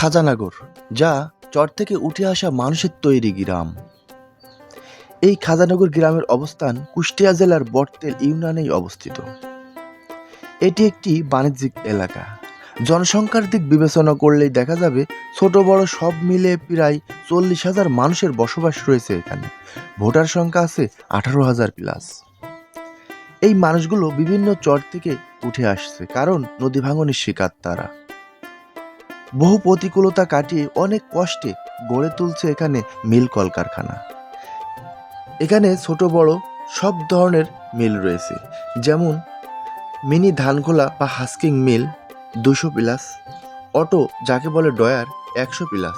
খাজানাগর, যা চর থেকে উঠে আসা মানুষের তৈরি গ্রাম। এই খাজানগর গ্রামের অবস্থান কুষ্টিয়া জেলার বটতেল ইউনিয়নেই অবস্থিত। এটি একটি বাণিজ্যিক এলাকা। জনসংখ্যার দিক বিবেচনা করলেই দেখা যাবে, ছোট বড় সব মিলে প্রায় চল্লিশ হাজার মানুষের বসবাস রয়েছে এখানে। ভোটার সংখ্যা আছে আঠারো হাজার প্লাস। এই মানুষগুলো বিভিন্ন চর থেকে উঠে আসছে, কারণ নদী ভাঙনের শিকার তারা। বহু প্রতিকূলতা কাটিয়ে অনেক কষ্টে গড়ে তুলছে এখানে মিল কলকারখানা। এখানে ছোট বড় সব ধরনের মিল রয়েছে। যেমন মিনি ধানখোলা বা হাস্কিং মিল দুশো প্লাস অটো যাকে বলে ডয়ার একশো প্লাস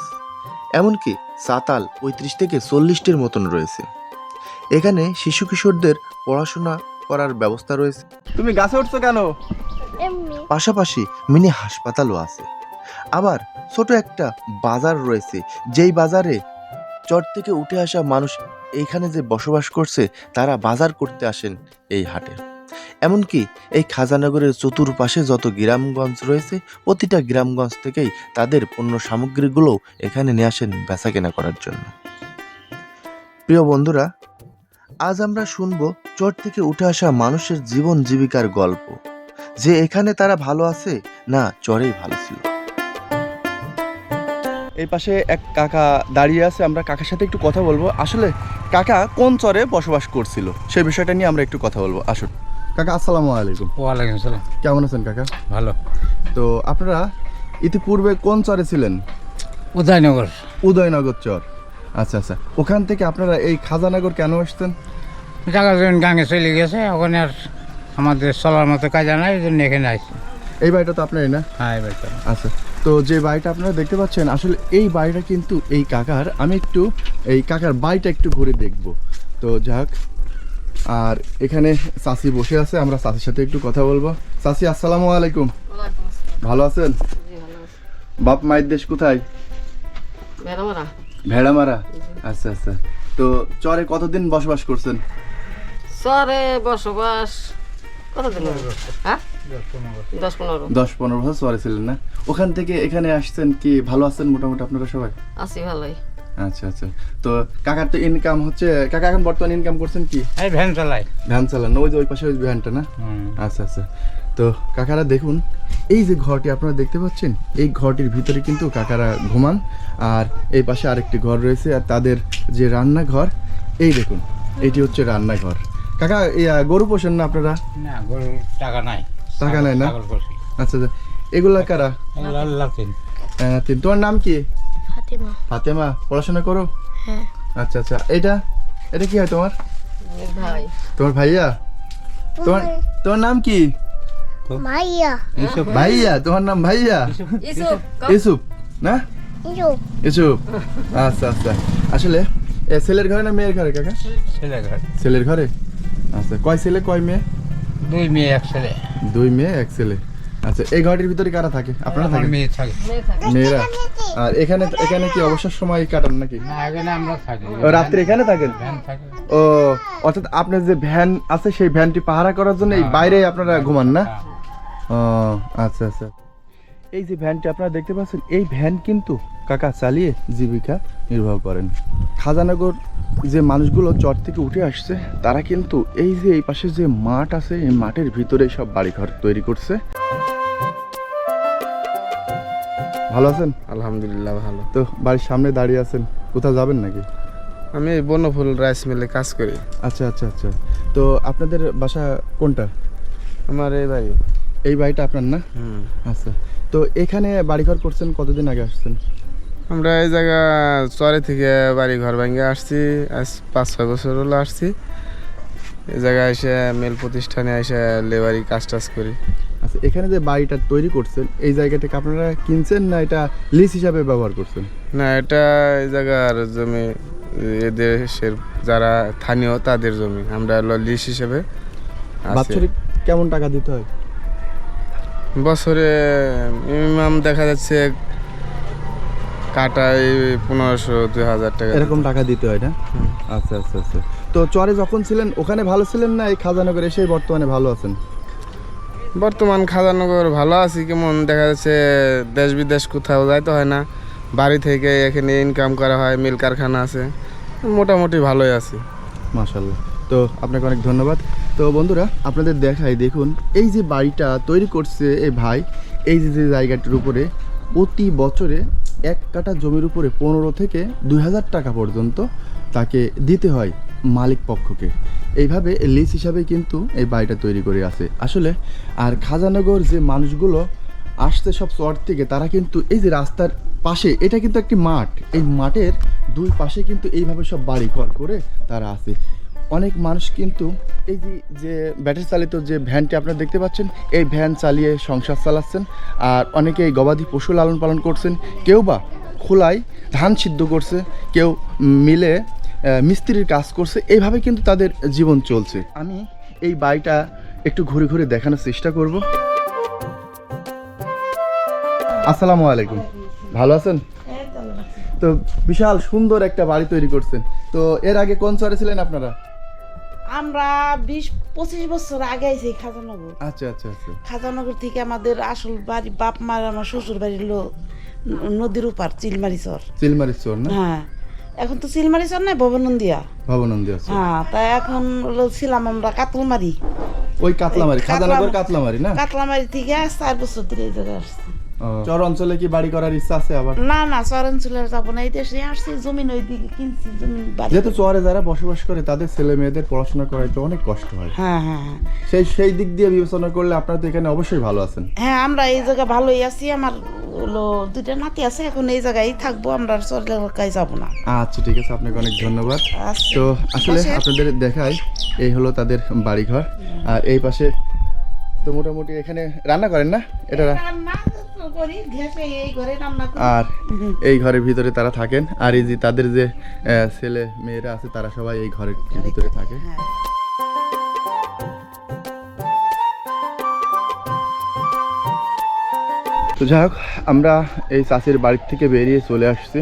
এমনকি সাতাল পঁয়ত্রিশ থেকে চল্লিশটির মতন রয়েছে। এখানে শিশু কিশোরদের পড়াশোনা করার ব্যবস্থা রয়েছে। তুমি গাছে উঠছো কেন? পাশাপাশি মিনি হাসপাতালও আছে। আবার ছোট একটা বাজার রয়েছে, যেই বাজারে চর থেকে উঠে আসা মানুষ এইখানে যে বসবাস করছে, তারা বাজার করতে আসেন এই হাটে। এমনকি এই খাজানগরের চতুর্পাশে যত গ্রামগঞ্জ রয়েছে, প্রতিটা গ্রামগঞ্জ থেকেই তাদের পণ্য সামগ্রীগুলোও এখানে নিয়ে আসেন বেচা কেনা করার জন্য। প্রিয় বন্ধুরা, আজ আমরা শুনব চট থেকে উঠে আসা মানুষের জীবন জীবিকার গল্প। যে এখানে তারা ভালো আছে, না চরেই ভালো ছিল। এই পাশে এক কাকা দাঁড়িয়ে আছে আমরা কাকার সাথে একটু কথা বলব। আসলে কাকা কোন চরে বসবাস করছিল? সেই বিষয়টা নিয়ে আমরা একটু কথা বলব। আসুন। কাকা আসসালামু আলাইকুম। ওয়ালাইকুম আসসালাম কেমন আছেন কাকা? ভালো। তো আপনারা ইতিপূর্বে কোন চরে ছিলেন? উদয়নগর। উদয়নগর চর। আচ্ছা আচ্ছা। ওখান থেকে আপনারা এই খাজানগর কেন আসছেন? জায়গা জমি গাঙে চলে গেছে ওখানে আর আমাদের চলার মতো কাজা নাই এই জন্য এখানে আসছি। এই বাড়িটা তো আপনারই না? হ্যাঁ এবার তো। আচ্ছা। তো যে বাড়িটা আপনারা দেখতে পাচ্ছেন আসলে এই বাড়িটা কিন্তু এই কাকার। আমি একটু এই কাকার বাড়িটা একটু ঘুরে দেখব। তো যাক আর এখানে চাষি বসে আছে আমরা চাষির সাথে একটু কথা বলব। চাষি আসসালামু আলাইকুম। ভালো আছেন? বাপ মায়ের দেশ কোথায়? ভেড়ামারা। আচ্ছা আচ্ছা। তো চরে কতদিন বসবাস করছেন? শহরে বসবাস কতদিন? হ্যাঁ? দশ পনেরো। বছর চরে ছিলেন না। ওখান থেকে এখানে আসছেন কি ভালো আছেন মোটামুটি আপনারা সবাই? আছি ভালোই। আচ্ছা আচ্ছা। তো কাকার তো ইনকাম হচ্ছে কাকা এখন বর্তমানে ইনকাম করছেন কি? এই ভ্যান চালাই ভ্যান চালান ওই যে ওই পাশে ওই ভ্যানটা না? আচ্ছা আচ্ছা। তো কাকারা দেখুন এই যে ঘরটি আপনারা দেখতে পাচ্ছেন এই ঘরটির ভিতরে কিন্তু কাকারা ঘুমান আর এই পাশে আরেকটি ঘর রয়েছে আর তাদের যে রান্নাঘর এই দেখুন এটি হচ্ছে রান্নাঘর। কাকা গরু পোষেন না আপনারা? না গরুর টাকা নাই। টাকা নাই না? আচ্ছা আচ্ছা। এগুলা কারা? লাতিন তিন- তোমার নাম কি? ফাতিমা। ফাতেমা পড়াশোনা করো? হ্যাঁ। আচ্ছা আচ্ছা। এটা এটা কি হয় তোমার? ভাই। তোমার ভাইয়া? তোমার তোমার নাম কি? এইসব ভাইয়া? তোমার নাম ভাইয়া? ইসুফ না? ইসুফ আচ্ছা আচ্ছা। আসলে এ ছেলের ঘরে না মেয়ের ঘরে কাকা? ছেলে ঘর। ছেলের ঘরে? আচ্ছা কয় ছেলে কয় মেয়ে? দুই মেয়ে এক ছেলে। দুই মেয়ে এক ছেলে। আচ্ছা এই ঘরটির ভিতরে কারা থাকে? আপনারা থাকেন? মেয়ে থাকে। মেয়েরা? আর এখানে এখানে কি অবসর সময় কাটান নাকি? না এখানে আমরা থাকি। ও, রাত্রে এখানে থাকেন? ও অর্থাৎ আপনার যে ভ্যান আছে সেই ভ্যানটি পাহারা করার জন্য এই বাইরে আপনারা ঘুমান না? হ্যাঁ। ও আচ্ছা আচ্ছা। এই যে ভ্যানটি আপনারা দেখতে পাচ্ছেন এই ভ্যান কিন্তু কাকা চালিয়ে জীবিকা নির্বাহ করেন। খাজানগর যে মানুষগুলো চর থেকে উঠে আসছে তারা কিন্তু এই যে এই পাশে যে মাঠ আছে এই মাঠের ভিতরে সব বাড়িঘর তৈরি করছে। ভালো আছেন? আলহামদুলিল্লাহ ভালো। তো বাড়ির সামনে দাঁড়িয়ে আছেন কোথাও যাবেন নাকি? আমি এই বনফুল রাইস মিলে কাজ করি। আচ্ছা আচ্ছা আচ্ছা। তো আপনাদের বাসা কোনটা? আমার এই বাড়ি। এই বাড়িটা আপনার না? আচ্ছা। তো এখানে বাড়িঘর করছেন কতদিন আগে আসছেন? আমরা এই জায়গা চরে থেকে বাড়ি ঘর ভেঙে আসছি। আজ পাঁচ ছয় বছর হলো আসছি। এই জায়গায় এসে মেল প্রতিষ্ঠানে এসে লেবারি কাজ টাজ করি। আচ্ছা এখানে যে বাড়িটা তৈরি করছেন এই জায়গাটাকে আপনারা কিনছেন না এটা লিজ হিসাবে ব্যবহার করছেন? না এটা এই জায়গার জমি এদেশের যারা স্থানীয় তাদের জমি। আমরা হলো লিস হিসেবে। বাৎসরিক কেমন টাকা দিতে হয়? বছরে মিনিমাম দেখা যাচ্ছে কাটায় পনেরোশো দুই হাজার টাকা এরকম টাকা দিতে হয় না? আচ্ছা আচ্ছা আচ্ছা। তো চরে যখন ছিলেন ওখানে ভালো ছিলেন না এই খাজানগর? এসে বর্তমানে ভালো আছেন? বর্তমান খাজানগর ভালো আছি কেমন দেখা যাচ্ছে দেশ বিদেশ কোথাও যাইতে হয় না। বাড়ি থেকে এখানে ইনকাম করা হয় মিল কারখানা আছে মোটামুটি ভালোই আছি। মাশাল্লাহ তো আপনাকে অনেক ধন্যবাদ। তো বন্ধুরা আপনাদের দেখাই দেখুন এই যে বাড়িটা তৈরি করছে এই ভাই এই যে জায়গাটির উপরে প্রতি বছরে এক কাঠা জমির উপরে পনেরো থেকে দুই হাজার টাকা পর্যন্ত তাকে দিতে হয় মালিক পক্ষকে। এইভাবে লিজ হিসাবে কিন্তু এই বাড়িটা তৈরি করে আছে। আসলে আর খাজানগর যে মানুষগুলো আসছে সব চর থেকে, তারা কিন্তু এই যে রাস্তার পাশে, এটা কিন্তু একটি মাঠ। এই মাঠের দুই পাশে কিন্তু এইভাবে সব বাড়ি ঘর করে তারা আছে। অনেক মানুষ কিন্তু এই যে যে ব্যাটারি চালিত যে ভ্যানটি আপনারা দেখতে পাচ্ছেন এই ভ্যান চালিয়ে সংসার চালাচ্ছেন। আর অনেকে এই গবাদি পশু লালন পালন করছেন। কেউ বা খোলায় ধান সিদ্ধ করছে কেউ মিলে মিস্ত্রির কাজ করছে। এইভাবে কিন্তু তাদের জীবন চলছে। আমি এই বাড়িটা একটু ঘুরে ঘুরে দেখানোর চেষ্টা করব। আসসালামু আলাইকুম। ভালো আছেন? তো বিশাল সুন্দর একটা বাড়ি তৈরি করছেন। তো এর আগে কোন চরে ছিলেন আপনারা? আমরা বিশ পঁচিশ বছর আগে আইছি খাজানগর। আচ্ছা আচ্ছা আচ্ছা। খাজানগর থেকে আমাদের আসল বাড়ি বাপ মার আমার শ্বশুর বাড়ির লোক নদীর উপার চিলমারি চর চিলমারি চর না? হ্যাঁ। এখন তো চিলমারি চর নাই ভবনন্দিয়া। ভবনন্দী আছে হ্যাঁ তাই এখন ছিলাম আমরা কাতলমারি। ওই কাতলামারি খাজানগর কাতলাম- কাতলামারি না? কাতলামারি থেকে চার বছর ধরে এই জায়গায় আসছি। চর অঞ্চলে কি বাড়ি করার ইচ্ছা আছে আবার? না না চর অঞ্চলের যাব না। এই দেশে আসছি জমিন ওই দিকে কিনছি জমিন বাড়ি যেহেতু চরে যারা বসবাস করে তাদের ছেলে মেয়েদের পড়াশোনা করাইতে অনেক কষ্ট হয়। হ্যাঁ হ্যাঁ হ্যাঁ। সেই সেই দিক দিয়ে বিবেচনা করলে আপনারা তো এখানে অবশ্যই ভালো আছেন। হ্যাঁ আমরা এই জায়গায় ভালোই আছি। আমার হলো দুইটা নাতি আছে এখন এই জায়গায় থাকব। আমরা চরের কাছে যাব না। আচ্ছা ঠিক আছে আপনাকে অনেক ধন্যবাদ। আচ্ছা। তো আসলে আপনাদের দেখাই এই হলো তাদের বাড়িঘর। আর এই পাশে তো মোটামুটি এখানে রান্না করেন না? এটা রান্না করি গ্যাসে এই ঘরে রান্না করি। আর এই ঘরের ভিতরে তারা থাকেন। আর এই যে তাদের যে ছেলে মেয়েরা আছে তারা সবাই এই ঘরের ভিতরে থাকে। হ্যাঁ। তো যাই হোক আমরা এই চাষির বাড়ির থেকে বেরিয়ে চলে আসছি।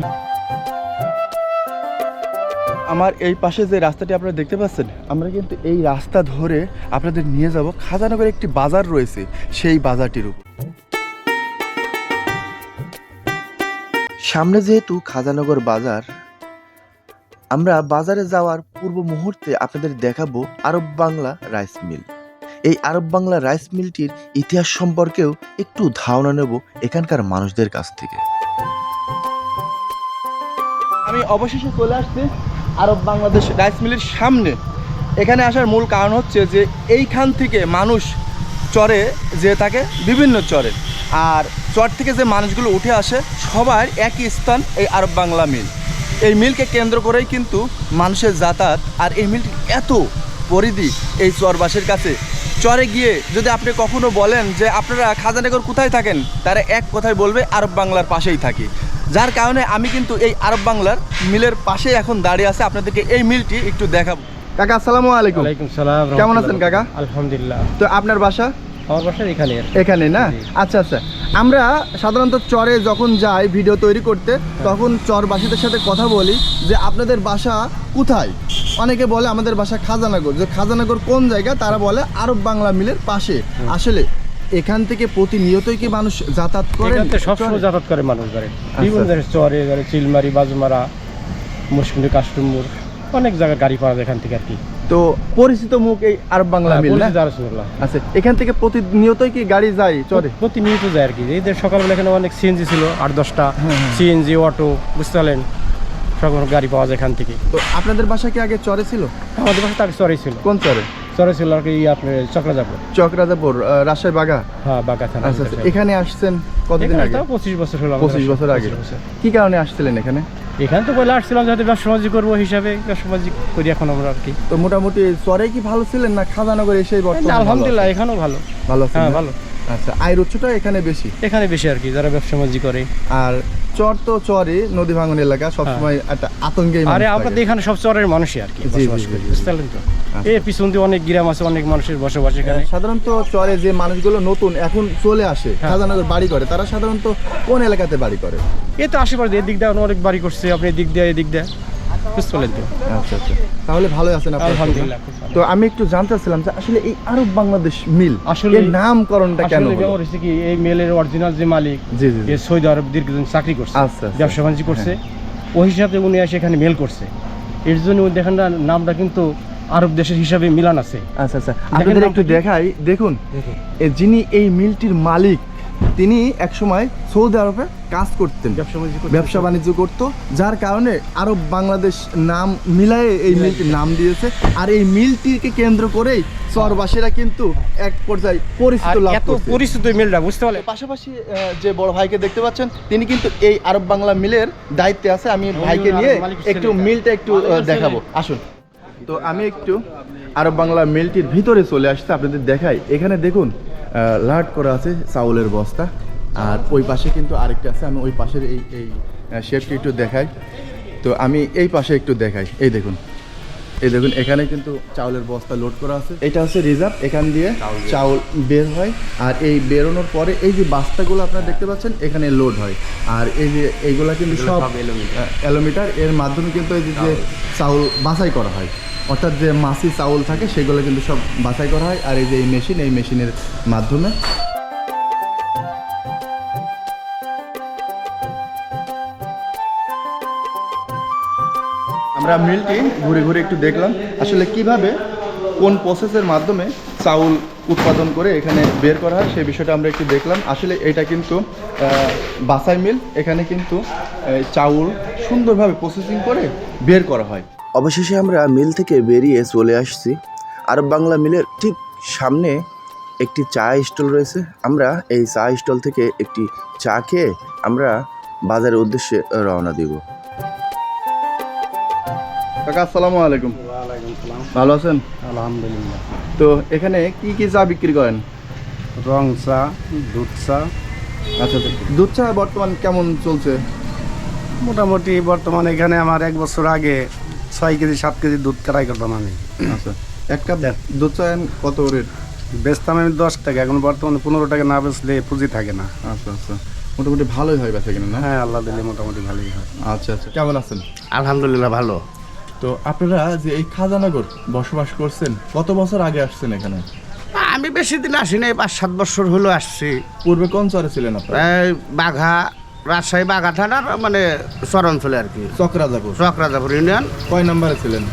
আমার এই পাশে যে রাস্তাটি আপনারা দেখতে পাচ্ছেন আমরা কিন্তু এই রাস্তা ধরে আপনাদের নিয়ে যাব। খাজানগরের একটি বাজার রয়েছে সেই বাজারটির উপর। সামনে যেহেতু খাজানগর বাজার, আমরা বাজারে যাওয়ার পূর্ব মুহূর্তে আপনাদের দেখাবো আরব বাংলা রাইস মিল। এই আরব বাংলা রাইস মিলটির ইতিহাস সম্পর্কেও একটু ধারণা নেব এখানকার মানুষদের কাছ থেকে। আমি অবশেষে চলে আসছি আরব বাংলাদেশ রাইস মিলের সামনে। এখানে আসার মূল কারণ হচ্ছে যে এইখান থেকে মানুষ চরে, যে থাকে বিভিন্ন চরে। আর চর থেকে যে মানুষগুলো উঠে আসে সবার একই স্থান এই আরব বাংলা মিল। এই মিলকে কেন্দ্র করেই কিন্তু মানুষের যাতায়াত আর এই মিলটি এত পরিধি এই চরবাসীর কাছে। চরে গিয়ে যদি আপনি কখনো বলেন যে আপনারা খাজানগর কোথায় থাকেন তারা এক কথায় বলবে আরব বাংলার পাশেই থাকি। যার কারণে আমি কিন্তু এই আরব বাংলার মিলের পাশে এখন দাঁড়িয়ে আছে। আপনাদেরকে এই মিলটি একটু দেখাবো। কাকা আসসালামু আলাইকুম। ওয়ালাইকুম সালাম কেমন আছেন কাকা? আলহামদুলিল্লাহ। তো আপনার বাসা? আমার বাসা এখানে এখানে না? আচ্ছা আচ্ছা। আমরা সাধারণত চরে যখন যাই ভিডিও তৈরি করতে তখন চরবাসীদের সাথে কথা বলি যে আপনাদের বাসা কোথায়? অনেকে বলে আমাদের বাসা খাজানগর। যে খাজানগর কোন জায়গা? তারা বলে আরব বাংলা মিলের পাশে। আসলে এখান থেকে প্রতিনিয়তই কি মানুষ যাতায়াত করে সবসময় যাতায়াত করে মানুষ ধরে বিভিন্ন আচ্ছা। চরে ধরে চিলমারি বাজুমারা মুসকুন্দি কাস্টমুর অনেক জায়গায় গাড়ি পাওয়া যায় এখান থেকে আর কি। তো পরিচিত মুখ এই আরব বাংলা মিল না? আচ্ছা এখান থেকে প্রতিনিয়তই কি গাড়ি যায় চরে প্রতিনিয়ত যায় আর কি। এই যে সকালবেলা এখানে অনেক সিএনজি ছিল আট দশটা। হ্যাঁ, সিএনজি অটো বুঝতে পারলেন? সব গাড়ি পাওয়া যায় এখান থেকে। তো আপনাদের বাসা কি আগে চরে ছিল? আমাদের বাসা তাকে চরে ছিল। কোন চরে? চরে ছিল আর কি আপনার চক্রাজাপুর। চকরাজাপুর রাজশাহী বাগা? হ্যাঁ বাগা থানা আচ্ছা আচ্ছা এখানে আসছেন কতদিন আগে? পঁচিশ বছর হলো পঁচিশ বছর। আগে। 25 কি কারণে আসছিলেন এখানে? এখানে তো পয়লা আসছিলাম যাতে ব্যবসা বাণিজ্য করব হিসাবে ব্যবসা বাণিজ্য করি এখন আমরা আর কি। তো মোটামুটি চরে কি ভালো ছিলেন না খাজানগর এসে আলহামদুলিল্লাহ এখানেও ভালো। ভালো হ্যাঁ ভালো। আচ্ছা আয়ের উৎসটা এখানে বেশি? এখানে বেশি আর কি যারা ব্যবসা বাণিজ্য করে। আর চর তো চরে নদী ভাঙন এলাকা সবসময় একটা আতঙ্কে আরে আমরা তো এখানে সব চরের মানুষই আর কি বসবাস করি বুঝতে তো? আচ্ছা। এর পিছন দিয়ে অনেক গ্রাম আছে অনেক মানুষের বসবাস এখানে। সাধারণত চরে যে মানুষগুলো নতুন এখন চলে আসে হ্যাঁ। খাজানগর বাড়ি করে তারা সাধারণত কোন এলাকাতে বাড়ি করে? এই তো আশেপাশে এদিক দিয়ে অনেক বাড়ি করছে আপনি এদিক দিয়ে এদিক দিয়ে। পেলেন তো আচ্ছা আচ্ছা। তাহলে ভালোই আছেন আলহামদুলিল্লাহ, তো আমি একটু জানতে চাচ্ছিলাম যে আসলে এই আরব বাংলাদেশ মিল আসলে- এর নামকরণটা কেন হলো? কি এই মেলের অরিজিনাল যে মালিক জি জি। সৌদি আরব দীর্ঘদিন চাকরি করছে আচ্ছা, আচ্ছা। ব্যবসা বাণিজ্য করছে ওই হিসাবে উনি এসে এখানে মেল করছে। এর জন্য দেখেন না নামটা কিন্তু আরব দেশের হিসাবে মিলান আছে। আচ্ছা আচ্ছা। আপনাদের একটু দেখাই দেখুন যিনি এই মিলটির মালিক তিনি একসময় সৌদি আরবে কাজ করতেন ব্যবসা বাণিজ্য করত যার কারণে আরব বাংলাদেশ নাম মিলায়ে এই মিলটির নাম দিয়েছে। আর এই মিলটিকে কেন্দ্র করেই চরবাসীরা কিন্তু এক পর্যায়ে পরিচিত লাভ এত পরিচিত মেলটা বুঝতে পারলে? পাশাপাশি যে বড় ভাইকে দেখতে পাচ্ছেন তিনি কিন্তু এই আরব বাংলা মিলের দায়িত্বে আছে। আমি ভাইকে নিয়ে একটু মিলটা একটু। দেখাবো। আসুন। তো আমি একটু আরব বাংলা মিলটির ভিতরে চলে আসতে আপনাদের দেখাই। এখানে দেখুন লাট করা আছে চাউলের বস্তা। আর ওই পাশে কিন্তু আরেকটা আছে, আমি ওই পাশের এই এই শেপটি একটু দেখাই। তো আমি এই পাশে একটু দেখাই। এই দেখুন। এই দেখুন এখানে কিন্তু চাউলের বস্তা লোড করা আছে। এটা হচ্ছে রিজার্ভ এখান দিয়ে চাউল বের। হয়। আর এই বেরোনোর পরে এই যে বাস্তাগুলো আপনারা দেখতে পাচ্ছেন এখানে লোড হয়। আর এই যে এইগুলা কিন্তু সব এলোমিটার। এর মাধ্যমে কিন্তু এই যে যে চাউল। বাছাই করা হয়। অর্থাৎ যে মাসি চাউল থাকে সেগুলো কিন্তু সব বাছাই করা হয়। আর এই যে এই মেশিন এই মেশিনের মাধ্যমে। আমরা মিলটি ঘুরে ঘুরে একটু দেখলাম। আসলে কীভাবে, কোন প্রসেসের মাধ্যমে চাউল উৎপাদন করে এখানে বের করা হয়, সেই বিষয়টা আমরা একটু দেখলাম। আসলে এটা কিন্তু বাসাই মিল। এখানে কিন্তু চাউল সুন্দরভাবে প্রসেসিং করে বের করা হয়। অবশেষে আমরা মিল থেকে বেরিয়ে চলে আসছি। আরব বাংলা মিলের ঠিক সামনে একটি চা স্টল রয়েছে। আমরা এই চা স্টল থেকে একটি চা খেয়ে আমরা বাজারের উদ্দেশ্যে রওনা দিব। কাকা আসসালামু আলাইকুম। ভালো আছেন? আলহামদুলিল্লাহ। তো এখানে কি কি চা বিক্রি করেন? রং চা দুধ চা। আচ্ছা আচ্ছা। দুধ চা বর্তমান কেমন চলছে? মোটামুটি বর্তমানে এখানে আমার এক বছর আগে ছয় কেজি সাত কেজি দুধ ক্রয় করতাম আমি। আচ্ছা। এক কাপ দুধ চা কত রেট? বেচতাম আমি দশ টাকা এখন বর্তমানে পনেরো টাকা না বেচলে পুঁজি থাকে না। আচ্ছা আচ্ছা। মোটামুটি ভালোই হয় বেচা কিনা না? হ্যাঁ আল্লাহ দিলে মোটামুটি ভালোই হয়। আচ্ছা আচ্ছা। কেমন আছেন? আলহামদুলিল্লাহ ভালো। তো আপনারা যে এই খাজানগর বসবাস করছেন কত বছর আগে আসছেন এখানে? আমি বেশি দিন আসি নাই পাঁচ সাত বছর হলো আসছি। পূর্বে কোন চরে ছিলেন আপনারা? এই বাঘা রাজশাহী বাঘা থানার মানে চর অঞ্চলে আর কি। চকরাজাপুর। চক্রাজাপুর ইউনিয়ন। কয় নাম্বারে ছিলেন?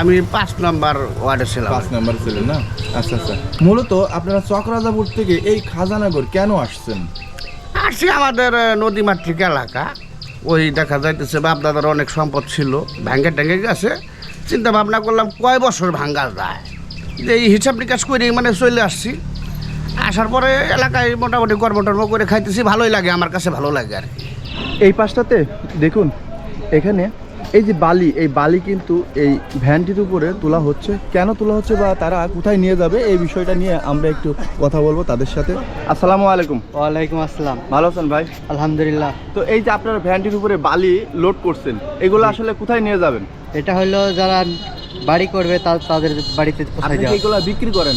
আমি পাঁচ নম্বর ওয়ার্ডে ছিলাম। পাঁচ নাম্বারে ছিলেন না? আচ্ছা আচ্ছা। মূলত আপনারা চকরাজাপুর থেকে এই খাজানগর কেন আসছেন? আসছি আমাদের নদীমাতৃক এলাকা। ওই দেখা যাইতেছে বাপ দাদার অনেক সম্পদ ছিল, ভাঙ্গে টেঙ্গে গেছে। চিন্তা ভাবনা করলাম, কয় বছর ভাঙ্গা যায়? যে এই হিসাব নিকাশ করে মানে চলে আসছি। আসার পরে এলাকায় মোটামুটি কর্ম টর্ম করে খাইতেছি, ভালোই লাগে, আমার কাছে ভালো লাগে আর এই পাশটাতে দেখুন, এখানে এই যে বালি এই বালি কিন্তু এই ভ্যানটির উপরে তোলা হচ্ছে। কেন তোলা হচ্ছে বা তারা কোথায় নিয়ে যাবে এই বিষয়টা নিয়ে আমরা একটু কথা বলব তাদের সাথে। আসসালামু আলাইকুম। ওয়ালাইকুম আসসালাম। ভালো আছেন ভাই? আলহামদুলিল্লাহ। তো এই যে আপনারা ভ্যানটির উপরে বালি লোড করছেন এগুলো আসলে কোথায় নিয়ে যাবেন? এটা হলো যারা বাড়ি করবে তা তাদের বাড়িতে এগুলো বিক্রি করেন?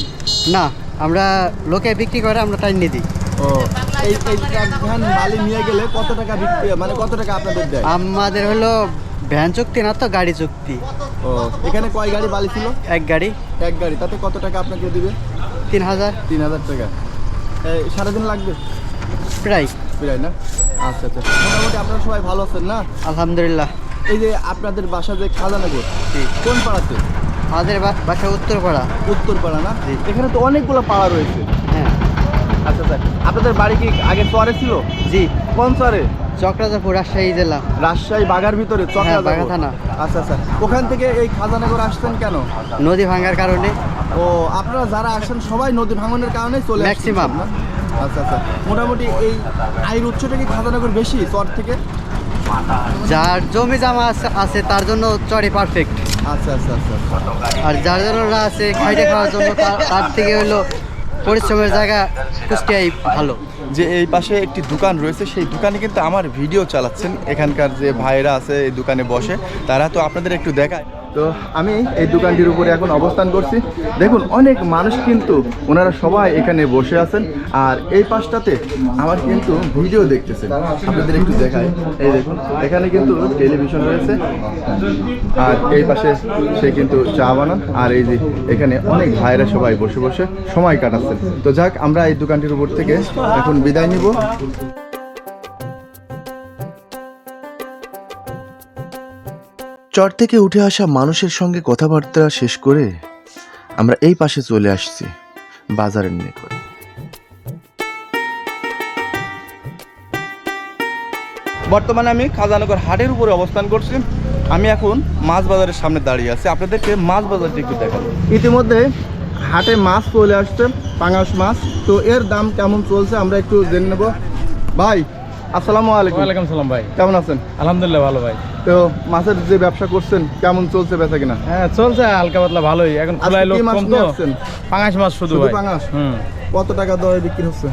না আমরা লোকে বিক্রি করে আমরা টাইম নিয়ে দিই। ও এই এই এক ভ্যান বালি নিয়ে গেলে কত টাকা বিক্রি মানে কত টাকা আপনাদের দেয়? আমাদের হলো ভ্যান চুক্তি না তো গাড়ি চুক্তি। ও এখানে কয় গাড়ি বালি ছিল? এক গাড়ি। এক গাড়ি তাতে কত টাকা আপনাকে দিবে? তিন হাজার। তিন হাজার টাকা। সারাদিন লাগবে? প্রায়। প্রায় না? আচ্ছা আচ্ছা। মোটামুটি আপনারা সবাই ভালো আছেন না? আলহামদুলিল্লাহ। এই যে আপনাদের বাসা যে খাজানগর। কোন পাড়াতে? আমাদের বাসা উত্তরপাড়া। উত্তর পাড়া না এখানে তো অনেকগুলো পাড়া রয়েছে। হ্যাঁ। আচ্ছা আচ্ছা। আপনাদের বাড়ি কি আগে চরে ছিল? জি। কোন চরে? চক্রাজাপুর রাজশাহী জেলা। রাজশাহী বাগার ভিতরে হ্যাঁ, থানা। আচ্ছা আচ্ছা। ওখান থেকে এই খাজানগর আসছেন কেন? নদী ভাঙার কারণে। ও আপনারা যারা আসেন সবাই নদী ভাঙনের কারণে চলে আসছেন Maximum। না? আচ্ছা আচ্ছা। মোটামুটি এই আয়ের উৎসটা কি খাজানগর বেশি চর থেকে? যার জমি জামা আছে- আছে তার জন্য চড়ে পারফেক্ট আচ্ছা আচ্ছা আচ্ছা। আচ্ছা। আর যার জন্য না আছে খাইটে খাওয়ার জন্য তার- তার থেকে হলো পরিশ্রমের জায়গা কুষ্টিয়াই ভালো। যে এই পাশে একটি দোকান রয়েছে, সেই দোকানে কিন্তু আমার ভিডিও চালাচ্ছেন। এখানকার যে ভাইরা আছে, এই দোকানে বসে, তারা তো আপনাদের একটু দেখায়। তো আমি এই দোকানটির উপরে এখন অবস্থান করছি। দেখুন, অনেক মানুষ কিন্তু ওনারা সবাই এখানে বসে আছেন আর এই পাশটাতে আমার কিন্তু ভিডিও দেখতেছেন। আপনাদের একটু দেখাই। এই দেখুন, এখানে কিন্তু টেলিভিশন রয়েছে। আর এই পাশে সে কিন্তু চা বানান। আর এই যে এখানে অনেক ভাইরা সবাই বসে বসে সময় কাটাচ্ছেন। তো যাক, আমরা এই দোকানটির উপর থেকে এখন বিদায় নিব। চর থেকে উঠে আসা মানুষের সঙ্গে কথাবার্তা শেষ করে আমরা এই পাশে চলে আসছি বাজারের নিকট বর্তমানে আমি খাজানগর হাটের উপরে অবস্থান করছি। আমি এখন মাছ বাজারের সামনে দাঁড়িয়ে আছি। আপনাদেরকে মাছ বাজারটি একটু দেখাবো। ইতিমধ্যে হাটে মাছ চলে আসছে, পাঙাশ মাছ। তো এর দাম কেমন চলছে আমরা একটু জেনে নেব। ভাই আসসালামু আলাইকুম। ওয়ালাইকুম সালাম ভাই। কেমন আছেন? আলহামদুলিল্লাহ ভালো ভাই। তো মাছের যে ব্যবসা করছেন কেমন চলছে বেচা কিনা? হ্যাঁ চলছে হালকা পাতলা ভালোই। এখন খোলায় লোক কম তো। পাঙাশ মাছ শুধু ভাই। পাঙাশ? হুম। কত টাকা দরে বিক্রি হচ্ছে?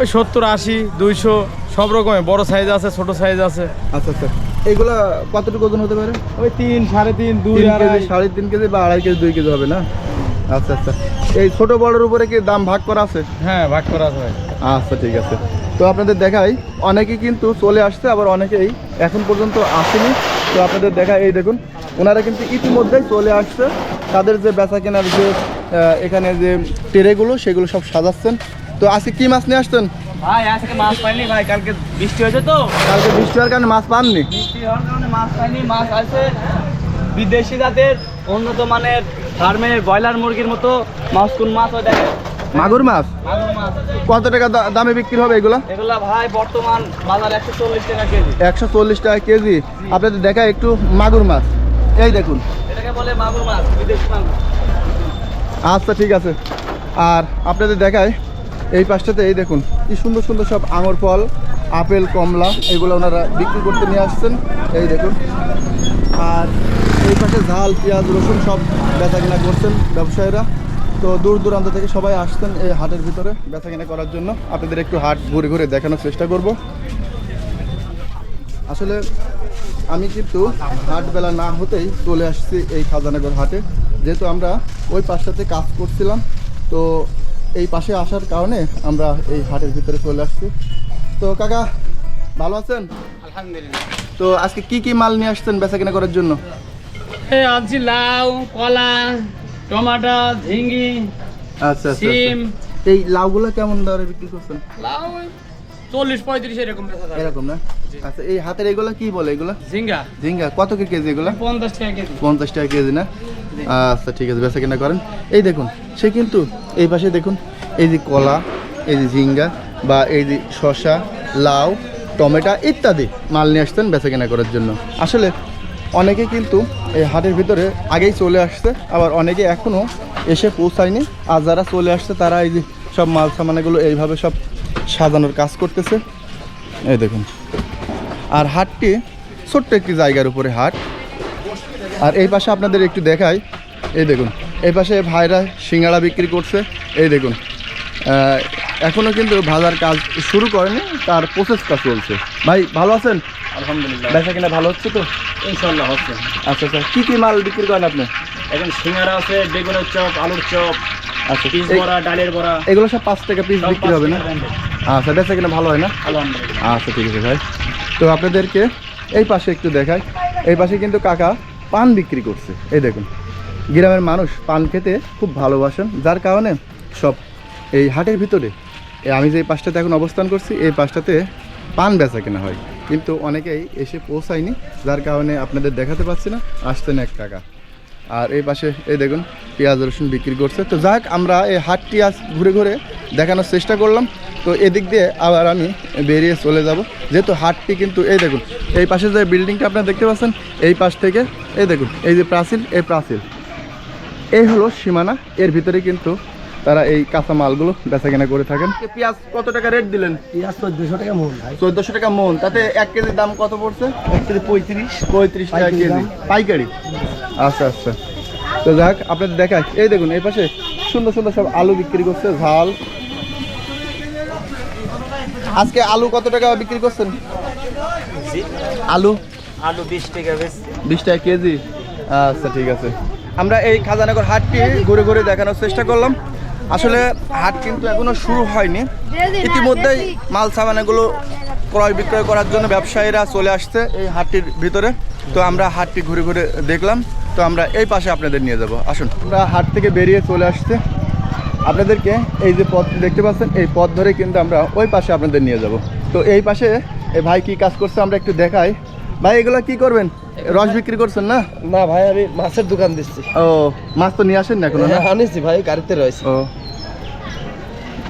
ওই সত্তর আশি দুইশো সব রকমের। বড় সাইজ আছে ছোট সাইজ আছে। আচ্ছা আচ্ছা। এইগুলা কতটুকু ওজন হতে পারে? ওই তিন সাড়ে তিন দুই আড়াই। কেজি সাড়ে তিন কেজি বা আড়াই কেজি দুই কেজি হবে না? আচ্ছা আচ্ছা। এই ছোট বড়ের উপরে কি দাম ভাগ করা আছে? হ্যাঁ ভাগ করা আছে ভাই। আচ্ছা ঠিক আছে। তো আপনাদের দেখাই অনেকে কিন্তু চলে আসছে আবার অনেকেই এখন পর্যন্ত আসেনি। তো আপনাদের দেখা এই দেখুন ওনারা কিন্তু ইতিমধ্যেই চলে আসছে। তাদের যে বেচা কেনার যে এখানে যে টেরেগুলো সেগুলো সব সাজাচ্ছেন। তো আজকে কি মাছ নিয়ে আসছেন? ভাই আজকে মাছ পাইনি ভাই কালকে বৃষ্টি হয়েছে তো। কালকে বৃষ্টি হওয়ার কারণে মাছ পাননি? বৃষ্টি হওয়ার কারণে মাছ পাইনি মাছ আছে বিদেশি জাতের উন্নত মানের ফার্মের ব্রয়লার মুরগির মতো মাছ কোন মাছ হয় দেখে মাগুর মাছ? কত টাকা দামে বিক্রি হবে এগুলো? এগুলা ভাই বর্তমান বাজার একশো চল্লিশ টাকা কেজি। একশো চল্লিশ টাকা কেজি। আপনাদের দেখা একটু মাগুর মাছ। এই দেখুন। এটাকে বলে মাগুর মাছ বিদেশি মাগুর। আচ্ছা ঠিক আছে। আর আপনাদের দেখায় এই পাশটাতে এই দেখুন কি সুন্দর সুন্দর সব আঙুর ফল আপেল কমলা এগুলো ওনারা বিক্রি করতে নিয়ে আসছেন। এই দেখুন। আর এই পাশে ঝাল পেঁয়াজ রসুন সব বেচা কিনা করছেন ব্যবসায়ীরা। তো দূর দূরান্ত থেকে সবাই আসছেন এই হাটের ভিতরে বেচা কিনা করার জন্য। আপনাদের একটু হাট ঘুরে ঘুরে দেখানোর চেষ্টা করব। আসলে আমি কিন্তু হাটবেলা না হতেই চলে আসছি এই খাজানগর হাটে। যেহেতু আমরা ওই পাশটাতে কাজ করছিলাম তো এই পাশে আসার কারণে আমরা এই হাটের ভিতরে চলে আসছি। তো কাকা ভালো আছেন? আলহামদুলিল্লাহ। তো আজকে কি কি মাল নিয়ে আসছেন বেচা কেনা করার জন্য? আনছি লাউ কলা টমাটো ঝিঙ্গি আচ্ছা আচ্ছা সিম। আচ্ছা। এই লাউগুলো কেমন দরে বিক্রি করছেন? লাউ চল্লিশ পঁয়ত্রিশ এরকম এরকম না? আচ্ছা এই হাতের এগুলো কি বলে এগুলো? ঝিঙ্গা। ঝিঙ্গা। কত কি কেজি এগুলো? পঞ্চাশ টাকা কেজি। পঞ্চাশ টাকা কেজি না? আচ্ছা ঠিক আছে বেচা কেনা করেন। এই দেখুন সে কিন্তু এই পাশে দেখুন এই যে কলা এই যে ঝিঙ্গা বা এই যে শসা লাউ টমেটো ইত্যাদি মাল নিয়ে আসতেন বেচা কেনা করার জন্য। আসলে অনেকে কিন্তু এই হাটের ভিতরে আগেই চলে আসছে, আবার অনেকে এখনও এসে পৌঁছায়নি। আর যারা চলে আসছে, তারা এই যে সব মাল সামানাগুলো এইভাবে সব সাজানোর কাজ করতেছে। এই দেখুন। আর হাটটি ছোট্ট একটি জায়গার উপরে হাট। আর এই পাশে আপনাদের একটু দেখাই। এই দেখুন, এই পাশে ভাইরা সিঙ্গাড়া বিক্রি করছে। এই দেখুন এখনও কিন্তু ভাজার কাজ শুরু করেনি, তার প্রসেসটা চলছে। ভাই, ভালো আছেন? আলহামদুলিল্লাহ। বেচা কিনা ভালো হচ্ছে তো? ইনশাল্লাহ হচ্ছে। আচ্ছা আচ্ছা। কী কী মাল বিক্রি করেন আপনি? এখন সিঙ্গারা আছে বেগুনের চপ আলুর চপ আচ্ছা পিস বড়া ডালের বড়া। এগুলো সব পাঁচ টাকা পিস বিক্রি হবে না? আচ্ছা বেচা কিনা ভালো হয় না? আলহামদুলিল্লাহ। আচ্ছা ঠিক আছে ভাই। তো আপনাদেরকে এই পাশে একটু দেখাই। এই পাশে কিন্তু কাকা পান বিক্রি করছে। এই দেখুন গ্রামের মানুষ পান খেতে খুব ভালোবাসেন। যার কারণে সব এই হাটের ভিতরে আমি যে পাশটাতে এখন অবস্থান করছি এই পাশটাতে পান বেচা কেনা হয়। কিন্তু অনেকেই এসে পৌঁছায়নি, যার কারণে আপনাদের দেখাতে পাচ্ছি না আসতেন এক টাকা। আর এই পাশে, এই দেখুন, পেঁয়াজ রসুন বিক্রি করছে। তো যাক, আমরা এই হাটটি আজ ঘুরে ঘুরে দেখানোর চেষ্টা করলাম। তো এদিক দিয়ে আবার আমি বেরিয়ে চলে যাব। যেহেতু হাটটি কিন্তু, এই দেখুন, এই পাশে যে বিল্ডিংটা আপনারা দেখতে পাচ্ছেন, এই পাশ থেকে, এই দেখুন, এই যে প্রাচীর, এই প্রাচীর। এই হলো সীমানা, এর ভিতরে কিন্তু তারা এই কাঁচা মালগুলো বেচা কেনা করে থাকেন। পেঁয়াজ কত টাকা রেট দিলেন? পেঁয়াজ চোদ্দশো টাকা মন ভাই। চোদ্দশো টাকা মন। তাতে এক কেজির দাম কত পড়ছে? এক কেজি পঁয়ত্রিশ। পঁয়ত্রিশ টাকা কেজি। পাইকারি? আচ্ছা আচ্ছা। তো যাক আপনাদের দেখায় এই দেখুন এই পাশে সুন্দর সুন্দর সব আলু বিক্রি করছে ঝাল। আজকে আলু কত টাকা বিক্রি করছেন? আলু? আলু বিশ টাকা বেশ। বিশ টাকা কেজি। আচ্ছা ঠিক আছে। আমরা এই খাজানগর হাটটি ঘুরে ঘুরে দেখানোর চেষ্টা করলাম। আসলে হাট কিন্তু এখনও শুরু হয়নি। ইতিমধ্যেই মাল সামানাগুলো ক্রয় বিক্রয় করার জন্য ব্যবসায়ীরা চলে আসছে এই হাটটির ভিতরে। তো আমরা হাটটি ঘুরে ঘুরে দেখলাম। তো আমরা এই পাশে আপনাদের নিয়ে যাব। আসুন। আমরা হাট থেকে বেরিয়ে চলে আসছে। আপনাদেরকে এই যে পথ দেখতে পাচ্ছেন, এই পথ ধরে কিন্তু আমরা ওই পাশে আপনাদের নিয়ে যাব। তো এই পাশে এই ভাই কি কাজ করছে আমরা একটু দেখাই। ভাই এগুলো কি করবেন? রস বিক্রি করছেন না? না ভাই আমি মাছের দোকান দিচ্ছি। ও মাছ তো নিয়ে আসেন না এখনও না? আনিছি ভাই গাড়িতে রয়েছে। ও।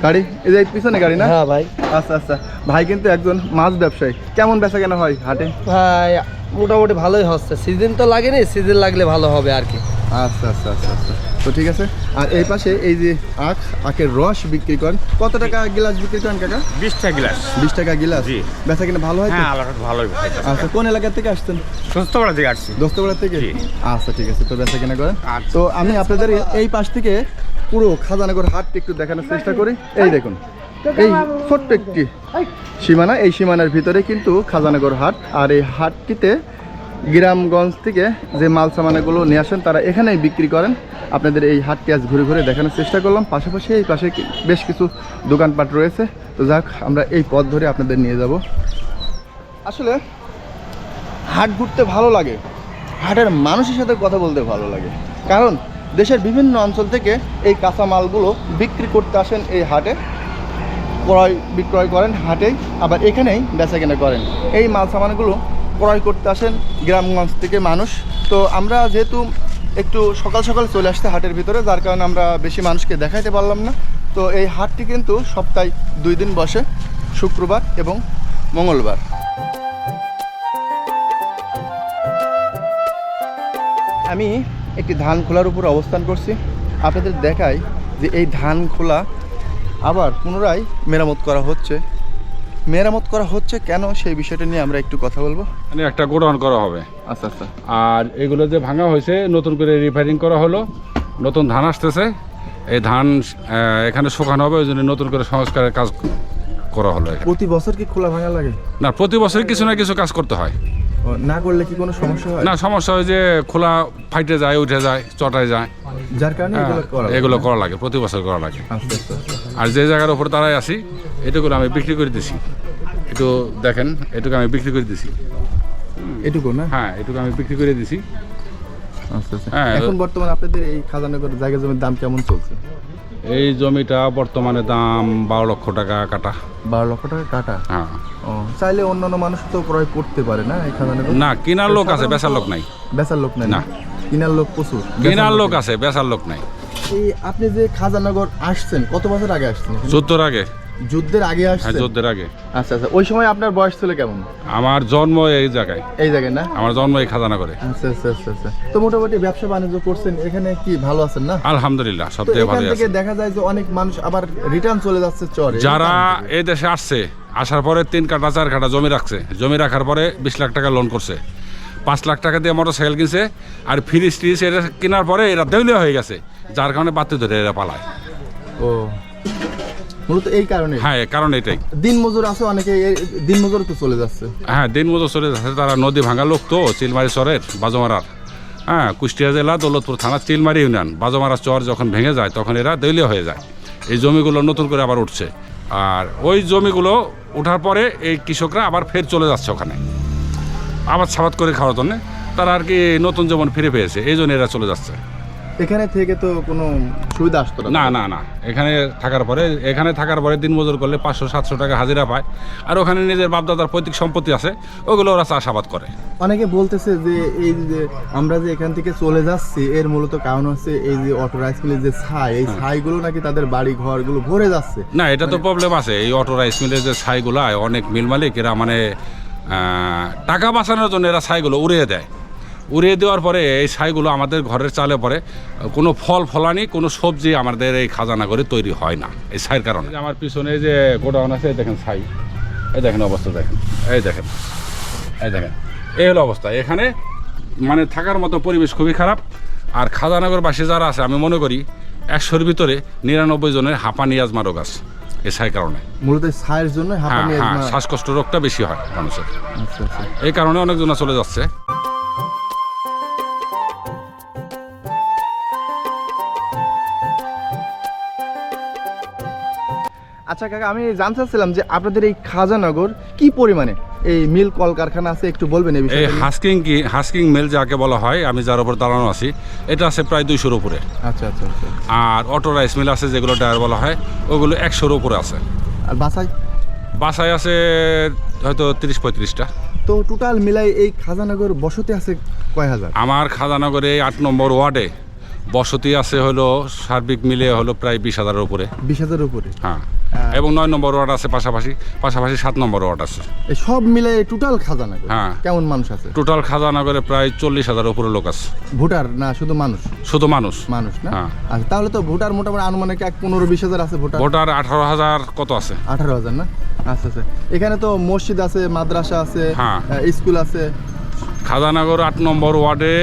গাড়ি? এই যে পিছনে গাড়ি না? হ্যাঁ ভাই। আচ্ছা আচ্ছা। ভাই কিন্তু একজন মাছ ব্যবসায়ী। কেমন বেচা কেনা হয় হাটে? ভাই মোটামুটি ভালোই হচ্ছে। সিজন তো লাগেনি সিজন লাগলে ভালো হবে আর কি। আচ্ছা আচ্ছা আচ্ছা আচ্ছা। তো ঠিক আছে? আর এই পাশে এই যে আখ আখের রস বিক্রি করেন। কত টাকা গ্লাস বিক্রি করেন কাকা? বিশ টাকা গ্লাস। বিশ টাকা গিলাস? জি। বেচা কিনা ভালো হয় হ্যাঁ ভালোই আচ্ছা কোন এলাকা থেকে আসছেন? দিকে আসছি। দোস্তপাড়া থেকে? আচ্ছা ঠিক আছে তো বেচা কিনা করেন। আচ্ছা। তো আমি আপনাদের এই পাশ থেকে পুরো খাজানগর হাটটি একটু দেখানোর চেষ্টা করি। এই দেখুন এই ছোট্ট একটি সীমানা। এই সীমানার ভিতরে কিন্তু খাজানগর হাট আর এই হাটটিতে গ্রামগঞ্জ থেকে যে মাল সামানাগুলো নিয়ে আসেন, তারা এখানেই বিক্রি করেন। আপনাদের এই হাটটি আজ ঘুরে ঘুরে দেখানোর চেষ্টা করলাম। পাশাপাশি এই পাশে বেশ কিছু দোকানপাট রয়েছে। তো যাক, আমরা এই পথ ধরে আপনাদের নিয়ে যাব। আসলে হাট ঘুরতে ভালো লাগে। হাটের মানুষের সাথে কথা বলতে ভালো লাগে। কারণ দেশের বিভিন্ন অঞ্চল থেকে এই কাঁচা মালগুলো বিক্রি করতে আসেন এই হাটে। ক্রয় বিক্রয় করেন হাটেই, আবার এখানেই বেচা কেনা করেন। এই মাল সামানগুলো ক্রয় করতে আসেন গ্রামগঞ্জ থেকে মানুষ। তো আমরা যেহেতু একটু সকাল সকাল চলে আসতে হাটের ভিতরে, যার কারণে আমরা বেশি মানুষকে দেখাইতে পারলাম না। তো এই হাটটি কিন্তু সপ্তাহে দুই দিন বসে, শুক্রবার এবং মঙ্গলবার। আমি একটি ধান খোলার উপর অবস্থান করছি। আপনাদের দেখাই যে এই ধান খোলা আবার পুনরায় মেরামত করা হচ্ছে। মেরামত করা হচ্ছে কেন? সেই বিষয়টা নিয়ে আমরা একটু কথা বলব। মানে একটা গোডাউন করা হবে। আচ্ছা আচ্ছা। আর এগুলো যে ভাঙা হয়েছে নতুন করে রিপেয়ারিং করা হলো নতুন ধান আসতেছে। এই ধান এখানে শুকানো হবে ওই জন্য নতুন করে সংস্কারের কাজ করা হলো প্রতি বছর কি খোলা ভাঙা লাগে? না প্রতি বছর কিছু না কিছু কাজ করতে হয়। না করলে কি কোনো সমস্যা হয়? না সমস্যা হয় যে খোলা ফাইটে যায় উঠে যায় চটায় যায়। যার কারণে হ্যাঁ, এগুলো করা লাগে। এগুলো করা লাগে প্রতি বছর করা লাগে। আচ্ছা আচ্ছা আচ্ছা। আর যে জায়গার উপর তারাই আসি এটুকু আমি বিক্রি করে দিছি। একটু দেখেন এটুকু আমি বিক্রি করে দিছি। এটুকু না? হ্যাঁ এটুকু আমি বিক্রি করে দিছি। হ্যাঁ, এখন বর্তমানে আপনাদের এই খাজানগর জায়গা জমির দাম কেমন চলছে? এই জমিটা বর্তমানে দাম বারো লক্ষ টাকা কাটা। বারো লক্ষ টাকা কাটা। হ্যাঁ। ও। চাইলে অন্যান্য মানুষ তো ক্রয় করতে পারে না এখানে না কেনার লোক আছে বেচার লোক নাই। বেচার লোক নাই না। কেনার লোক প্রচুর। কেনার লোক আছে বেচার লোক নাই। এই আপনি যে খাজানগর আসছেন কত বছর আগে আসছেন চোদ্দোর আগে। যুদ্ধের আগে হ্যাঁ আসছেন যুদ্ধের আগে। আচ্ছা আচ্ছা। ওই সময় আপনার বয়স ছিল কেমন? আমার জন্ম এই জায়গায়। এই জায়গায় না? আমার জন্ম এই খাজানা করে আচ্ছা আচ্ছা আচ্ছা আচ্ছা। তো মোটামুটি ব্যবসা বাণিজ্য করছেন এখানে কি ভালো আছেন না? আলহামদুলিল্লাহ সব তো থেকে এখান ভালো থেকে আছে। দেখা যায় যে অনেক মানুষ আবার রিটার্ন চলে যাচ্ছে চরে। যারা এই দেশে আসছে আসার পরে তিন কাটা চার কাটা জমি রাখছে। জমি রাখার পরে বিশ লাখ টাকা লোন করছে। পাঁচ লাখ টাকা দিয়ে মোটর সাইকেল কিনছে আর ফ্রিজ ট্রিজ এটা কেনার পরে এরা দেউলিয়া হয়ে গেছে। যার কারণে বাতি ধরে এরা পালায়। ও মূলত এই কারণে। হ্যাঁ কারণ এটাই। দিন মজুর আছে অনেকে এ- দিন মজুর তো চলে যাচ্ছে। হ্যাঁ দিন মতো চলে যাচ্ছে। তারা নদী ভাঙা লোক তো চিলমারি চরের বাজমারার। হ্যাঁ কুষ্টিয়া জেলা দৌলতপুর থানা চিলমারি ইউনিয়ন। বাজমারা চর যখন ভেঙে যায় তখন এরা দলীয় হয়ে যায়। এই জমিগুলো নতুন করে আবার উঠছে। আর ওই জমিগুলো ওঠার পরে এই কৃষকরা আবার ফের চলে যাচ্ছে ওখানে। আবার সাবাদ করে খাওয়ার জন্য। তারা আর কি নতুন যেমন ফিরে পেয়েছে এই জন্য এরা চলে যাচ্ছে। এখানে থেকে তো কোনো সুবিধা আসতো না? না না এখানে থাকার পরে এখানে থাকার পরে দিন মজুর করলে পাঁচশো সাতশো টাকা হাজিরা পায়। আর ওখানে নিজের বাপদাদার পৈতৃক সম্পত্তি আছে ওগুলো ওরা চাষাবাদ করে। অনেকে বলতেছে যে এই যে আমরা যে এখান থেকে চলে যাচ্ছি এর মূলত কারণ হচ্ছে এই যে অটো রাইস মিলের যে ছাই এই ছাইগুলো নাকি তাদের বাড়ি ঘরগুলো ভরে যাচ্ছে। না এটা তো প্রবলেম আছে। এই অটো রাইস মিলের যে ছাইগুলো অনেক মিল মালিক এরা মানে টাকা বাঁচানোর জন্য এরা ছাইগুলো উড়িয়ে দেয়। উড়িয়ে দেওয়ার পরে এই ছাইগুলো আমাদের ঘরের চালে পরে কোনো ফল ফলানি কোনো সবজি আমাদের এই খাজানা করে তৈরি হয় না এই ছাইয়ের কারণে। আমার পিছনে যে গোডাউন আছে এই দেখেন ছাই। এই দেখেন অবস্থা দেখেন। এই দেখেন। এই দেখেন। এই হলো অবস্থা। এখানে মানে থাকার মতো পরিবেশ খুবই খারাপ। আর খাজানগরবাসী যারা আছে আমি মনে করি একশোর ভিতরে নিরানব্বই জনের হাঁপানি আজমা রোগ আছে এই ছাই কারণে। মূলত এই ছাইয়ের জন্য হ্যাঁ হ্যাঁ শ্বাসকষ্ট রোগটা বেশি হয় মানুষের। আচ্ছা আচ্ছা। এই কারণে অনেকজন চলে যাচ্ছে। আচ্ছা কাকা আমি জানতে চাচ্ছিলাম যে আপনাদের এই খাজানগর কি পরিমাণে? এই মিল কলকারখানা আছে একটু বলবেন এই বিষয়ে হাস্কিং কি হাস্কিং মিল যাকে বলা হয় আমি যার উপর দাঁড়ানো আছি এটা আছে প্রায় দুইশোর উপরে। আচ্ছা আচ্ছা আচ্ছা। আর অটো রাইস মিল আছে যেগুলো টায়ার বলা হয় ওগুলো একশোর উপরে আছে। আর বাসাই বাসায় আছে হয়তো তিরিশ পঁয়ত্রিশটা। তো টোটাল মিলাই এই খাজানগর বসতি আছে কয় হাজার? আমার খাজানগরে আট নম্বর ওয়ার্ডে বসতি আছে হলো সার্বিক মিলে হলো প্রায় বিশ হাজারের উপরে। বিশ হাজার উপরে? হ্যাঁ। এবং নয় নম্বর ওয়ার্ড আছে পাশাপাশি পাশাপাশি সাত নম্বর ওয়ার্ড আছে। সব মিলে টোটাল খাজানগর হ্যাঁ। কেমন মানুষ আছে? টোটাল খাজানগরে প্রায় চল্লিশ হাজার উপরে লোক আছে। ভোটার না শুধু মানুষ? শুধু মানুষ। মানুষ না? হ্যাঁ। আচ্ছা তাহলে তো ভোটার মোটামুটি আনুমানিক এক পনেরো বিশ হাজার আছে ভোটার। ভোটার আঠারো হাজার কত আছে? আঠারো হাজার না? আচ্ছা আচ্ছা। এখানে তো মসজিদ আছে মাদ্রাসা আছে হ্যাঁ। স্কুল আছে। খাজানগর আট নম্বর ওয়ার্ডে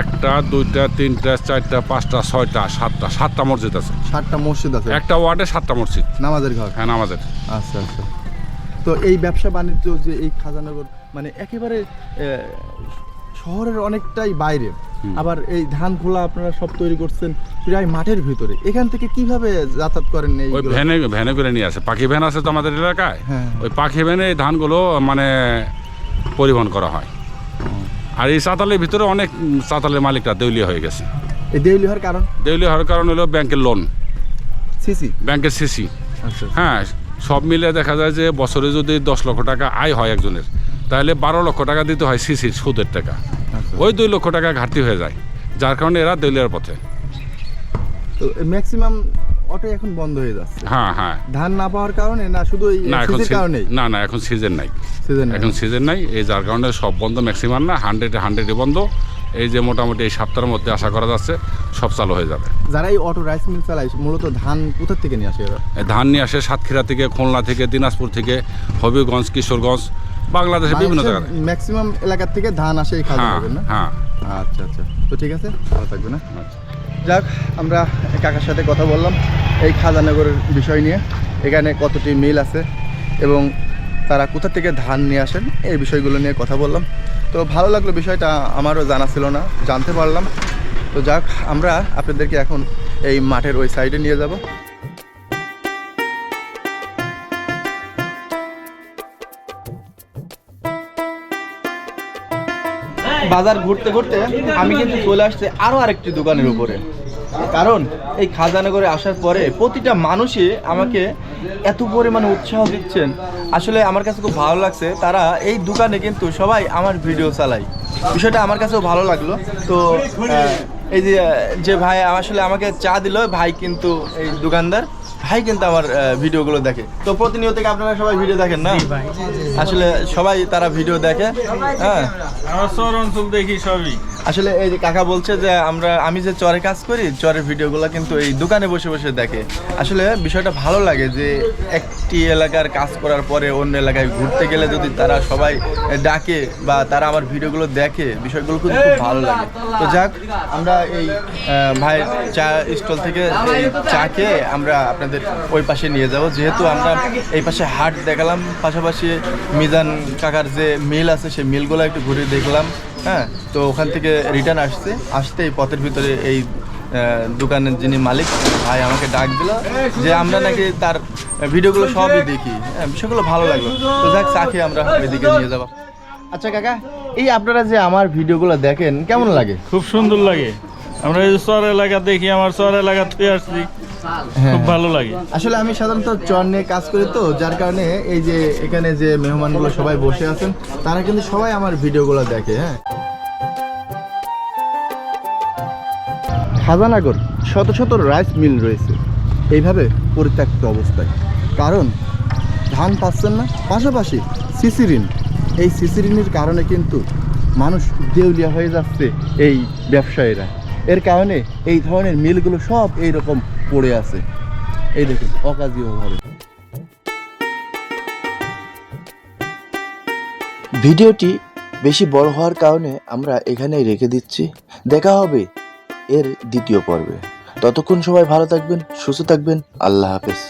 একটা দুইটা তিনটা চারটা পাঁচটা ছয়টা সাতটা সাতটা মসজিদ আছে। সাতটা মসজিদ আছে? একটা ওয়ার্ডে সাতটা মসজিদ। নামাজের ঘর? হ্যাঁ নামাজের। আচ্ছা আচ্ছা। তো এই ব্যবসা বাণিজ্য যে এই খাজানগর মানে একেবারে শহরের অনেকটাই বাইরে। আবার এই ধান খোলা আপনারা সব তৈরি করছেন প্রায় মাঠের ভিতরে। এখান থেকে কীভাবে যাতায়াত করেন এই ওই ভ্যানে ভ্যানে করে নিয়ে আসে। পাখি ভ্যান আছে তো আমাদের এলাকায়? হ্যাঁ। ওই পাখি ভ্যানে ধানগুলো মানে পরিবহন করা হয়। আর এই চাতালের ভিতরে অনেক উম, চাতালের মালিকরা দেউলিয়া হয়ে গেছে। এই দেউলি হওয়ার কারণ? দেউলিয়া হওয়ার কারণ হলো ব্যাংকের লোন সিসি? ব্যাংকের সিসি। আচ্ছা। হ্যাঁ সব মিলে দেখা যায় যে বছরে যদি দশ লক্ষ টাকা আয় হয় একজনের তাহলে বারো লক্ষ টাকা দিতে হয় সিসির সুদের টাকা। আচ্ছা। ওই দুই লক্ষ টাকা ঘাটতি হয়ে যায় যার কারণে এরা দেউলিয়ার পথে। তো ম্যাক্সিমাম অটো এখন বন্ধ হয়ে যাচ্ছে। হ্যাঁ হ্যাঁ। ধান না পাওয়ার কারণে না শুধু এই না এখন সিসির না না এখন সিজন নাই। সিজন এখন সিজন নাই এই যার কারণে সব বন্ধ ম্যাক্সিমাম না হান্ড্রেডে হান্ড্রেডে বন্ধ। এই যে মোটামুটি এই সপ্তাহের মধ্যে আশা করা যাচ্ছে সব চালু হয়ে যাবে। যারা এই অটো রাইস মিল চালায় মূলত ধান কোথা থেকে নিয়ে আসে এরা? ধান নিয়ে আসে সাতক্ষীরা থেকে খুলনা থেকে দিনাজপুর থেকে হবিগঞ্জ কিশোরগঞ্জ বাংলাদেশের বিভিন্ন জায়গা ম্যাক্সিমাম এলাকার থেকে ধান আসে এই হ্যাঁ না? হ্যাঁ। আচ্ছা আচ্ছা। তো ঠিক আছে ভালো থাকবে না আচ্ছা। যাক, আমরা কাকার সাথে কথা বললাম এই খাজানগরের বিষয় নিয়ে। এখানে কতটি মিল আছে এবং তারা কোথা থেকে ধান নিয়ে আসেন এই বিষয়গুলো নিয়ে কথা বললাম। তো ভালো লাগল বিষয়টা, আমারও জানা ছিল না, জানতে পারলাম। তো যাক, আমরা আপনাদেরকে এখন এই মাঠের ওই সাইডে নিয়ে যাব। বাজার ঘুরতে ঘুরতে আমি কিন্তু চলে আসছে আরও আরেকটি দোকানের উপরে। কারণ এই খাজানগরে আসার পরে প্রতিটা মানুষই আমাকে এত পরিমাণে উৎসাহ দিচ্ছেন। আসলে আমার কাছে খুব ভালো লাগছে। তারা এই দোকানে কিন্তু সবাই আমার ভিডিও চালায়। বিষয়টা আমার কাছেও ভালো লাগল। তো এই যে যে ভাই আসলে আমাকে চা দিল, ভাই কিন্তু এই দোকানদার। ভাই কিন্তু আমার ভিডিওগুলো দেখে। তো প্রতিনিয়ত থেকে আপনারা সবাই ভিডিও দেখেন না? আসলে সবাই তারা ভিডিও দেখে হ্যাঁ। আমার শহর অঞ্চল দেখি সবই। আসলে এই যে কাকা বলছে যে আমরা, আমি যে চরে কাজ করি, চরের ভিডিওগুলো কিন্তু এই দোকানে বসে বসে দেখে। আসলে বিষয়টা ভালো লাগে যে একটি এলাকার কাজ করার পরে অন্য এলাকায় ঘুরতে গেলে যদি তারা সবাই ডাকে বা তারা আমার ভিডিওগুলো দেখে, বিষয়গুলো কিন্তু খুব ভালো লাগে। তো যাক, আমরা এই ভাই চা স্টল থেকে চা খেয়ে আমরা আপনাদের ওই পাশে নিয়ে যাব। যেহেতু আমরা এই পাশে হাট দেখালাম, পাশাপাশি মিজান কাকার যে মিল আছে, সেই মিলগুলো একটু ঘুরে দেখলাম। হ্যাঁ তো ওখান থেকে রিটার্ন আসছে। আসতে এই পথের ভিতরে এই দোকানের যিনি মালিক ভাই আমাকে ডাক দিল যে আমরা নাকি তার ভিডিওগুলো সবই দেখি। হ্যাঁ বিষয়গুলো ভালো লাগল। তো যাক চা খেয়ে আমরা এদিকে নিয়ে যাব। আচ্ছা কাকা এই আপনারা যে আমার ভিডিওগুলো দেখেন কেমন লাগে? খুব সুন্দর লাগে। আমরা এই শহর এলাকা দেখি আমার শহর এলাকা থেকে আসছি খুব ভালো লাগে। আসলে আমি সাধারণত চর নিয়ে কাজ করি তো যার কারণে এই যে এখানে যে মেহমানগুলো সবাই বসে আছেন তারা কিন্তু সবাই আমার ভিডিওগুলো দেখে হ্যাঁ। খাজানাগর শত শত রাইস মিল রয়েছে। এইভাবে পরিত্যক্ত অবস্থায়। কারণ ধান পাচ্ছেন না পাশাপাশি সিসি ঋণ। এই সিসি ঋণের কারণে কিন্তু মানুষ দেউলিয়া হয়ে যাচ্ছে এই ব্যবসায়ীরা। এর কারণে এই ধরনের মিলগুলো সব এই রকম পড়ে আছে। এই দেখুন অকাজীয়ভাবে ভিডিওটি বেশি বড় হওয়ার কারণে আমরা এখানেই রেখে দিচ্ছি। দেখা হবে এর দ্বিতীয় পর্বে। ততক্ষণ সবাই ভালো থাকবেন, সুস্থ থাকবেন। আল্লাহ হাফেজ।